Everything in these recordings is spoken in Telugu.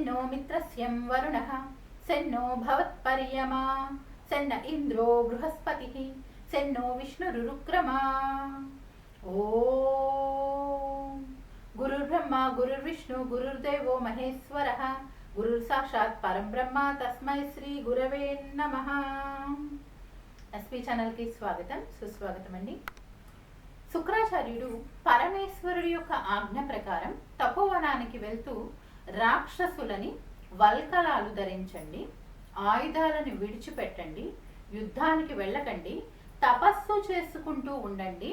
సెన్నో మిత్రస్యం వరుణ సెన్నో భవత్పర్యమా సెన్న ఇంద్రో బృహస్పతి సెన్నో విష్ణురుక్రమా ఓ గురుర్బ్రహ్మ గురుర్విష్ణు గురుర్దేవో మహేశ్వర గురుర్ సాక్షాత్ పరబ్రహ్మ తస్మై శ్రీ గురవే నమ ఎస్పీ ఛానల్కి స్వాగతం సుస్వాగతం అండి శుక్రాచార్యుడు పరమేశ్వరుడి యొక్క ఆజ్ఞ ప్రకారం తపోవనానికి వెళ్తూ రాక్షసులని వల్కలాలు ధరించండి ఆయుధాలను విడిచిపెట్టండి యుద్ధానికి వెళ్ళకండి తపస్సు చేసుకుంటూ ఉండండి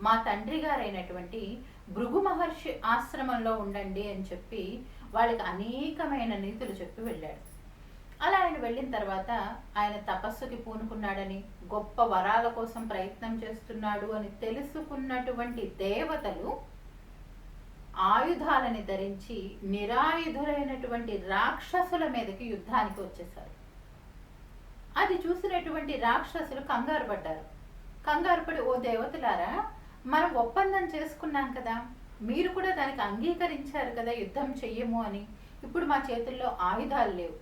మా తండ్రి గారైనటువంటి భృగు మహర్షి ఆశ్రమంలో ఉండండి అని చెప్పి వాళ్ళకి అనేకమైన నీతులు చెప్పి వెళ్ళాడు. అలా ఆయన వెళ్ళిన తర్వాత ఆయన తపస్సుకి పూనుకున్నాడని గొప్ప వరాల కోసం ప్రయత్నం చేస్తున్నాడు అని తెలుసుకున్నటువంటి దేవతలు ఆయుధాలని ధరించి నిరాయుధులైనటువంటి రాక్షసుల మీదకి యుద్ధానికి వచ్చేసారు అది చూసినటువంటి రాక్షసులు కంగారు పడ్డారు. కంగారు పడి ఓ దేవతలారా మనం ఒప్పందం చేసుకున్నాం కదా. మీరు కూడా దానికి అంగీకరించారు కదా యుద్ధం చెయ్యము అని. ఇప్పుడు మా చేతుల్లో ఆయుధాలు లేవు.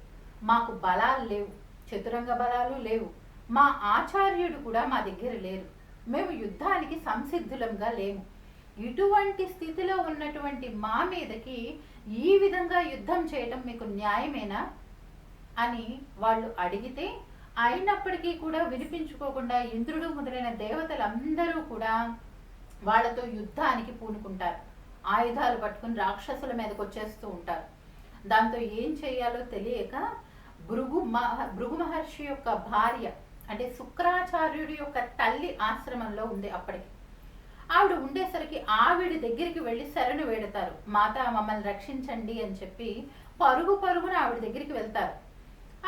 మాకు బలాలు లేవు. చతురంగ బలాలు లేవు. మా ఆచార్యుడు కూడా మా దగ్గర లేరు. మేము యుద్ధానికి సంసిద్ధులంగా లేము. ఇటువంటి స్థితిలో ఉన్నటువంటి మా మీదకి ఈ విధంగా యుద్ధం చేయటం మీకు న్యాయమేనా? అని వాళ్ళు అడిగితే అయినప్పటికీ కూడా వినిపించుకోకుండా ఇంద్రుడు మొదలైన దేవతలందరూ కూడా వాళ్ళతో యుద్ధానికి పూనుకుంటారు. ఆయుధాలు పట్టుకుని రాక్షసుల మీదకి వచ్చేస్తూ ఉంటారు. దాంతో ఏం చేయాలో తెలియక భృగు మహ భృగు మహర్షి యొక్క భార్య అంటే శుక్రాచార్యుడి యొక్క తల్లి ఆశ్రమంలో ఉంది అప్పటికి. ఆవిడ ఉండేసరికి ఆవిడ దగ్గరికి వెళ్ళి శరణు వేడతారు. మాత మమ్మల్ని రక్షించండి అని చెప్పి పరుగు పరుగున ఆవిడ దగ్గరికి వెళ్తారు.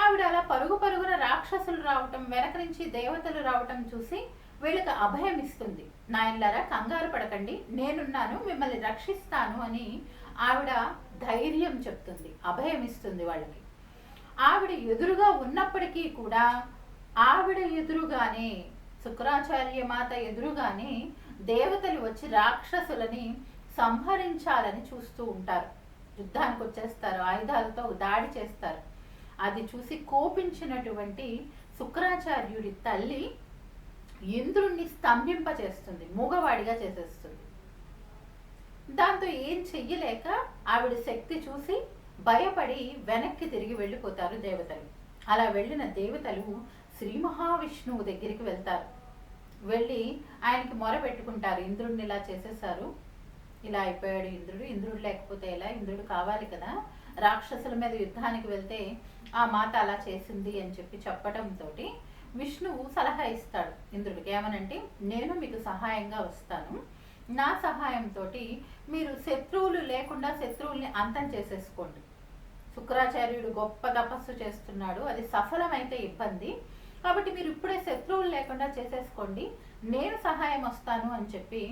ఆవిడ అలా పరుగు పరుగున రాక్షసులు రావటం వెనక నుంచి దేవతలు రావటం చూసి వీళ్ళకి అభయం ఇస్తుంది. నాయనలారా కంగారు పడకండి. నేనున్నాను మిమ్మల్ని రక్షిస్తాను అని ఆవిడ ధైర్యం చెప్తుంది అభయం ఇస్తుంది వాళ్ళకి. ఆవిడ ఎదురుగా ఉన్నప్పటికీ కూడా ఆవిడ ఎదురుగానే శుక్రాచార్య మాత ఎదురుగానే దేవతలు వచ్చి రాక్షసులని సంహరించాలని చూస్తూ ఉంటారు. యుద్ధానికి వచ్చేస్తారు ఆయుధాలతో దాడి చేస్తారు. అది చూసి కోపించినటువంటి శుక్రాచార్యుడి తల్లి ఇంద్రుణ్ణి స్తంభింపచేస్తుంది మూగవాడిగా చేసేస్తుంది. దాంతో ఏం చెయ్యలేక ఆవిడ శక్తి చూసి భయపడి వెనక్కి తిరిగి వెళ్ళిపోతారు దేవతలు. అలా వెళ్ళిన దేవతలు శ్రీ మహావిష్ణువు దగ్గరికి వెళ్తారు. వెళ్ళి ఆయనకి మొర పెట్టుకుంటారు. ఇంద్రుడిని ఇలా చేసేసారు. ఇలా అయిపోయాడు ఇంద్రుడు. ఇంద్రుడు లేకపోతే ఎలా? ఇంద్రుడు కావాలి కదా. రాక్షసుల మీద యుద్ధానికి వెళ్తే ఆ మాత అలా చేసింది అని చెప్పి చెప్పడంతో విష్ణువు సలహా ఇస్తాడు. ఇంద్రుడికి ఏమనంటే నేను మీకు సహాయంగా వస్తాను. నా సహాయంతో మీరు శత్రువులు లేకుండా శత్రువుల్ని అంతం చేసేసుకోండి. శుక్రాచార్యుడు గొప్ప తపస్సు చేస్తున్నాడు. అది సఫలమైతే ఇబ్బంది. కాబట్టి మీరు ఇప్పుడే శత్రువులు లేకుండా చేసేసుకోండి. నేను సహాయం వస్తాను అని చెప్పి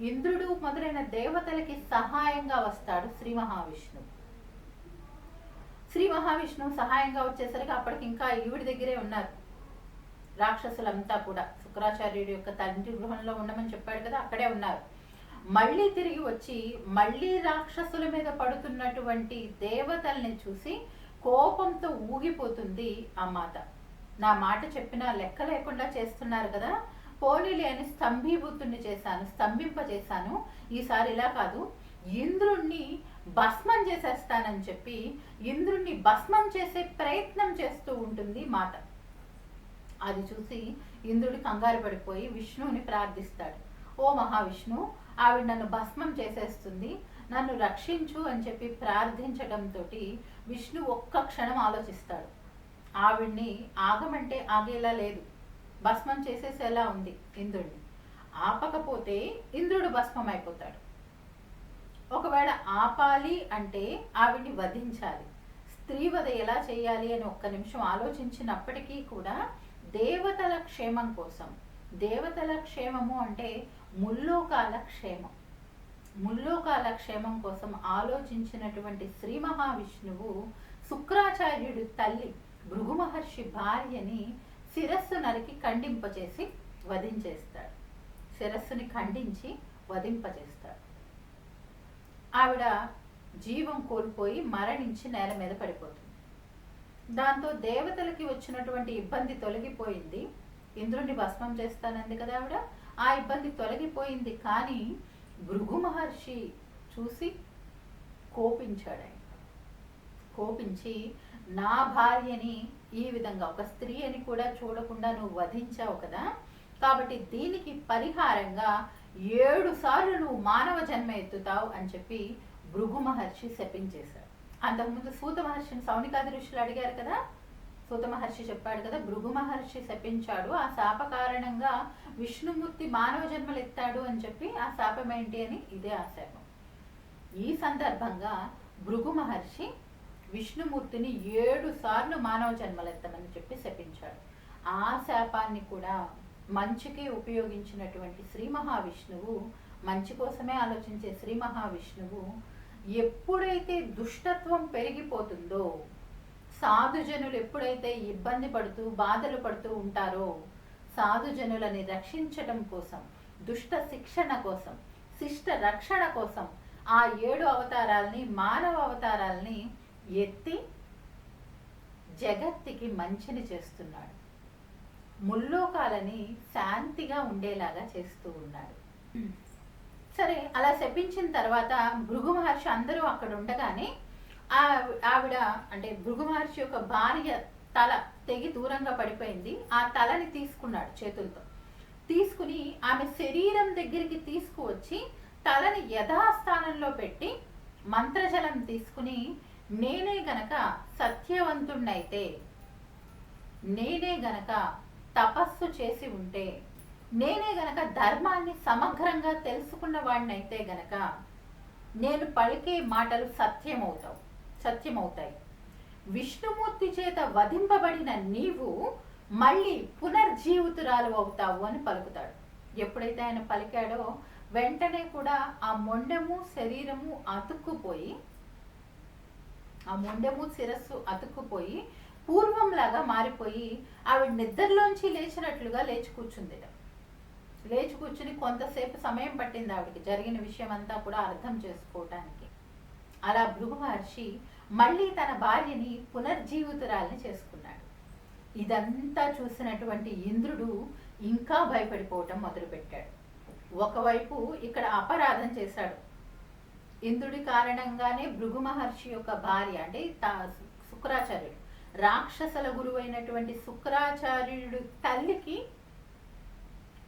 ఇంద్రుడు మొదలైన దేవతలకి సహాయంగా వస్తాడు శ్రీ మహావిష్ణువు. శ్రీ మహావిష్ణువు సహాయంగా వచ్చేసరికి అప్పటికి ఇంకా ఈవిడి దగ్గరే ఉన్నారు. రాక్షసులంతా కూడా. శుక్రాచార్యుడి యొక్క తండ్రి గృహంలో ఉండమని చెప్పాడు కదా అక్కడే ఉన్నారు. మళ్ళీ తిరిగి వచ్చి మళ్ళీ రాక్షసుల మీద పడుతున్నటువంటి దేవతల్ని చూసి కోపంతో ఊగిపోతుంది ఆ మాత. నా మాట చెప్పినా లెక్క లేకుండా చేస్తున్నారు కదా పోనీలే అని స్తంభీభూతుణ్ణి చేశాను స్తంభింప చేశాను ఈసారి ఇలా కాదు ఇంద్రుణ్ణి భస్మం చేసేస్తానని చెప్పి ఇంద్రుణ్ణి భస్మం చేసే ప్రయత్నం చేస్తూ ఉంటుంది మాట. అది చూసి ఇంద్రుడు కంగారు పడిపోయి విష్ణువుని ప్రార్థిస్తాడు. ఓ మహావిష్ణు ఆవిడ నన్ను భస్మం చేసేస్తుంది నన్ను రక్షించు అని చెప్పి ప్రార్థించడంతో విష్ణు ఒక్క క్షణం ఆలోచిస్తాడు. ఆవిడ్ని ఆగమంటే ఆగేలా లేదు. భస్మం చేసేసేలా ఉంది ఇంద్రుడిని ఆపకపోతే ఇంద్రుడు భస్మం అయిపోతాడు ఒకవేళ ఆపాలి అంటే ఆవిడ్ని వధించాలి. స్త్రీ వధ ఎలా చేయాలి అని ఒక్క నిమిషం ఆలోచించినప్పటికీ కూడా దేవతల క్షేమం కోసం దేవతల క్షేమము అంటే ముల్లోకాల క్షేమం. ముల్లోకాల క్షేమం కోసం ఆలోచించినటువంటి శ్రీ మహావిష్ణువు శుక్రాచార్యుడి తల్లి భృగు మహర్షి భార్యని శిరస్సు నరికి ఖండింపచేసి వధించేస్తాడు. శిరస్సుని ఖండించి వధింపచేస్తాడు. ఆవిడ జీవం కోల్పోయి మరణించి నేల మీద పడిపోతుంది. దాంతో దేవతలకి వచ్చినటువంటి ఇబ్బంది తొలగిపోయింది. ఇంద్రుణ్ణి భస్మం చేస్తానంది కదా ఆవిడ. ఆ ఇబ్బంది తొలగిపోయింది కానీ భృగు మహర్షి చూసి కోపించాడు ఆయన కోపించి నా భార్యని ఈ విధంగా ఒక స్త్రీ అని కూడా చూడకుండా నువ్వు వధించావు కదా? కాబట్టి దీనికి పరిహారంగా ఏడు సార్లు నువ్వు మానవ జన్మ ఎత్తుతావు అని చెప్పి భృగు మహర్షి శపించేశాడు అంతకుముందు సూత మహర్షిని సౌనికాది ఋషులు అడిగారు కదా? సూత మహర్షి చెప్పాడు కదా భృగు మహర్షి శపించాడు ఆ శాప కారణంగా విష్ణుమూర్తి మానవ జన్మలు ఎత్తాడు అని చెప్పి ఆ శాపం ఏంటి అని ఇదే ఆ శాపం ఈ సందర్భంగా భృగు మహర్షి విష్ణుమూర్తిని ఏడు సార్లు మానవ జన్మలెత్తమని చెప్పి శపించాడు. ఆ శాపాన్ని కూడా మంచికి ఉపయోగించినటువంటి శ్రీ మహావిష్ణువు మంచి కోసమే ఆలోచించే శ్రీ మహావిష్ణువు ఎప్పుడైతే దుష్టత్వం పెరిగిపోతుందో సాధుజనులు ఎప్పుడైతే ఇబ్బంది పడుతూ బాధలు పడుతూ ఉంటారో సాధుజనులని రక్షించటం కోసం దుష్ట శిక్షణ కోసం శిష్ట రక్షణ కోసం ఆ ఏడు అవతారాల్ని మానవ అవతారాల్ని ఎత్తి జగత్తుకి మంచిని చేస్తున్నాడు. ముల్లోకాలని శాంతిగా ఉండేలాగా చేస్తూ ఉన్నాడు. సరే అలా శపించిన తర్వాత భృగు మహర్షి అందరూ అక్కడ ఉండగానే ఆ ఆవిడ అంటే భృగు మహర్షి యొక్క భార్య తల తెగి దూరంగా పడిపోయింది. ఆ తలని తీసుకున్నాడు చేతులతో. తీసుకుని ఆమె శరీరం దగ్గరికి తీసుకువచ్చి తలని యథాస్థానంలో పెట్టి మంత్రజలం తీసుకుని నేనే గనక సత్యవంతుణ్ణైతే నేనే గనక తపస్సు చేసి ఉంటే నేనే గనక ధర్మాన్ని సమగ్రంగా తెలుసుకున్న వాడినైతే గనక నేను పలికే మాటలు సత్యమవుతావు సత్యమవుతాయి. విష్ణుమూర్తి చేత వధింపబడిన నీవు మళ్ళీ పునర్జీవితురాలు అవుతావు అని పలుకుతాడు. ఎప్పుడైతే ఆయన పలికాడో వెంటనే కూడా ఆ మొండము శరీరము అతుక్కుపోయి ఆ మొండెము శిరస్సు అతుక్కుపోయి పూర్వంలాగా మారిపోయి ఆవిడ నిద్రలోంచి లేచినట్లుగా లేచి కూర్చుంది లేచి కూర్చుని కొంతసేపు సమయం పట్టింది ఆవిడకి. జరిగిన విషయం అంతా కూడా అర్థం చేసుకోవటానికి. అలా భృగు మహర్షి మళ్ళీ తన భార్యని పునర్జీవితురాల్ని చేసుకున్నాడు. ఇదంతా చూసినటువంటి ఇంద్రుడు ఇంకా భయపడిపోవటం మొదలుపెట్టాడు. ఒకవైపు ఇక్కడ అపరాధం చేశాడు. ఇంద్రుడి కారణంగానే భృగు మహర్షి యొక్క భార్య అంటే తా- శుక్రాచార్యుడు రాక్షసల గురువైనటువంటి శుక్రాచార్యుడు తల్లికి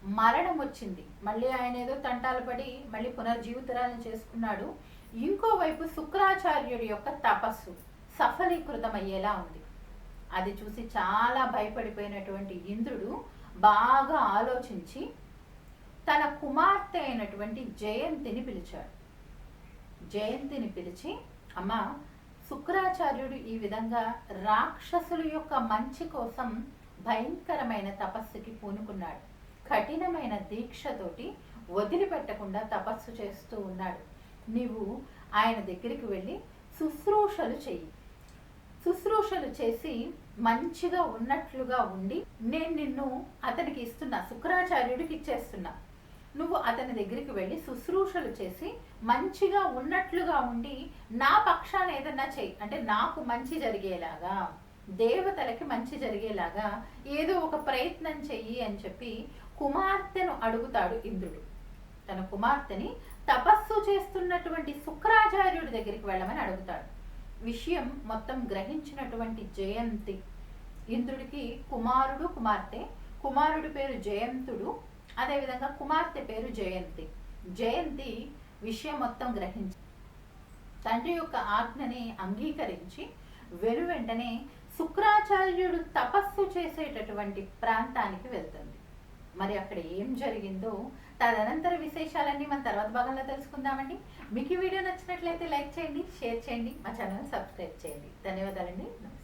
మరణం వచ్చింది. మళ్ళీ ఆయన ఏదో తంటాలు పడి మళ్ళీ పునర్జీవితరాలను చేసుకున్నాడు. ఇంకోవైపు శుక్రాచార్యుడి యొక్క తపస్సు సఫలీకృతమయ్యేలా ఉంది. అది చూసి చాలా భయపడిపోయినటువంటి ఇంద్రుడు బాగా ఆలోచించి తన కుమార్తె అయినటువంటి జయంతిని పిలిచాడు. జయంతిని పిలిచి అమ్మా శుక్రాచార్యుడు ఈ విధంగా రాక్షసుల యొక్క మంచి కోసం భయంకరమైన తపస్సుకి పూనుకున్నాడు. కఠినమైన దీక్షతోటి వదిలిపెట్టకుండా తపస్సు చేస్తూ ఉన్నాడు. నీవు ఆయన దగ్గరికి వెళ్ళి శుశ్రూషలు చెయ్యి. శుశ్రూషలు చేసి మంచిగా ఉన్నట్లుగా ఉండి నేను నిన్ను అతనికి ఇస్తున్నా శుక్రాచార్యుడికి ఇచ్చేస్తున్నా. నువ్వు అతని దగ్గరికి వెళ్ళి శుశ్రూషలు చేసి మంచిగా ఉన్నట్లుగా ఉండి నా పక్షాన ఏదన్నా చెయ్యి అంటే నాకు మంచి జరిగేలాగా దేవతలకి మంచి జరిగేలాగా ఏదో ఒక ప్రయత్నం చెయ్యి అని చెప్పి కుమార్తెను అడుగుతాడు ఇంద్రుడు. తన కుమార్తెని తపస్సు చేస్తున్నటువంటి శుక్రాచార్యుడి దగ్గరికి వెళ్ళమని అడుగుతాడు. విషయం మొత్తం గ్రహించినటువంటి జయంతి. ఇంద్రుడికి కుమారుడు కుమార్తె. కుమారుడి పేరు జయంతుడు. అదేవిధంగా కుమార్తె పేరు జయంతి. జయంతి విషయం మొత్తం గ్రహించి తండ్రి యొక్క ఆజ్ఞని అంగీకరించి వెను వెంటనే శుక్రాచార్యుడు తపస్సు చేసేటటువంటి ప్రాంతానికి వెళ్తుంది. మరి అక్కడ ఏం జరిగిందో తదనంతర విశేషాలన్నీ మన తర్వాత భాగంలో తెలుసుకుందామండి. మీకు ఈ వీడియో నచ్చినట్లయితే లైక్ చేయండి షేర్ చేయండి మా ఛానల్ సబ్స్క్రైబ్ చేయండి. ధన్యవాదాలండి. నమస్తే